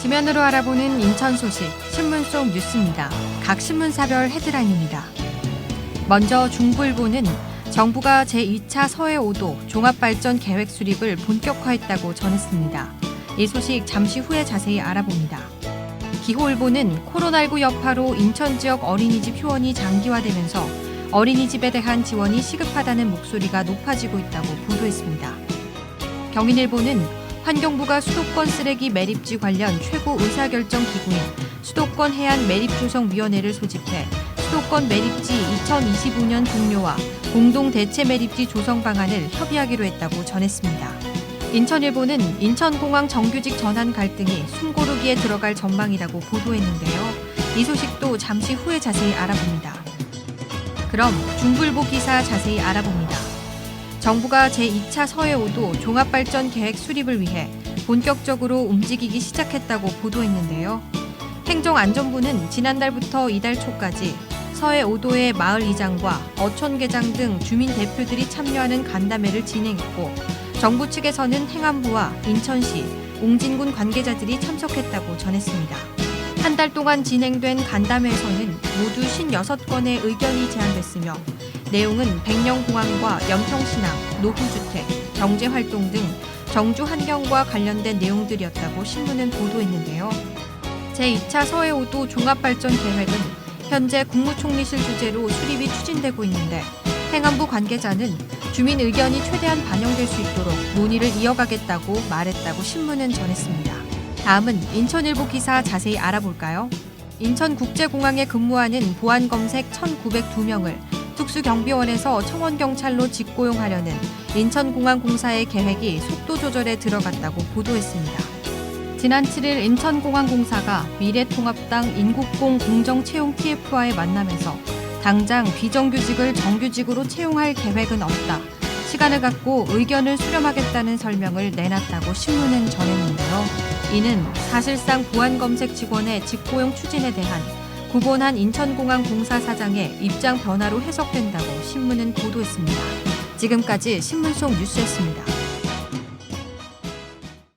지면으로 알아보는 인천 소식 신문 속 뉴스입니다. 각 신문사별 헤드라인입니다. 먼저 중부일보는 정부가 제2차 서해 5도 종합발전 계획 수립을 본격화했다고 전했습니다. 이 소식 잠시 후에 자세히 알아봅니다. 기호일보는 코로나19 여파로 인천 지역 어린이집 휴원이 장기화되면서 어린이집에 대한 지원이 시급하다는 목소리가 높아지고 있다고 보도했습니다. 경인일보는 환경부가 수도권 쓰레기 매립지 관련 최고 의사결정 기구인 수도권 해안 매립 조성 위원회를 소집해 수도권 매립지 2025년 종료와 공동 대체 매립지 조성 방안을 협의하기로 했다고 전했습니다. 인천일보는 인천공항 정규직 전환 갈등이 숨고르기에 들어갈 전망이라고 보도했는데요. 이 소식도 잠시 후에 자세히 알아봅니다. 그럼 중불보 기사 자세히 알아봅니다. 정부가 제2차 서해 5도 종합발전 계획 수립을 위해 본격적으로 움직이기 시작했다고 보도했는데요. 행정안전부는 지난달부터 이달 초까지 서해 5도의 마을 이장과 어촌 계장 등 주민 대표들이 참여하는 간담회를 진행했고 정부 측에서는 행안부와 인천시, 옹진군 관계자들이 참석했다고 전했습니다. 한 달 동안 진행된 간담회에서는 모두 56건의 의견이 제안됐으며 내용은 백령공항과 연평신항, 노후주택, 경제활동 등 정주 환경과 관련된 내용들이었다고 신문은 보도했는데요. 제2차 서해 5도 종합발전 계획은 현재 국무총리실 주재로 수립이 추진되고 있는데 행안부 관계자는 주민 의견이 최대한 반영될 수 있도록 논의를 이어가겠다고 말했다고 신문은 전했습니다. 다음은 인천일보 기사 자세히 알아볼까요? 인천국제공항에 근무하는 보안검색 1,902명을 특수경비원에서 청원경찰로 직고용하려는 인천공항공사의 계획이 속도 조절에 들어갔다고 보도했습니다. 지난 7일 인천공항공사가 미래통합당 인국공 공정채용 TF와의 만남에서 당장 비정규직을 정규직으로 채용할 계획은 없다. 시간을 갖고 의견을 수렴하겠다는 설명을 내놨다고 신문은 전했는데요. 이는 사실상 보안검색 직원의 직고용 추진에 대한 구본한 인천공항 공사 사장의 입장 변화로 해석된다고 신문은 보도했습니다. 지금까지 신문 속 뉴스였습니다.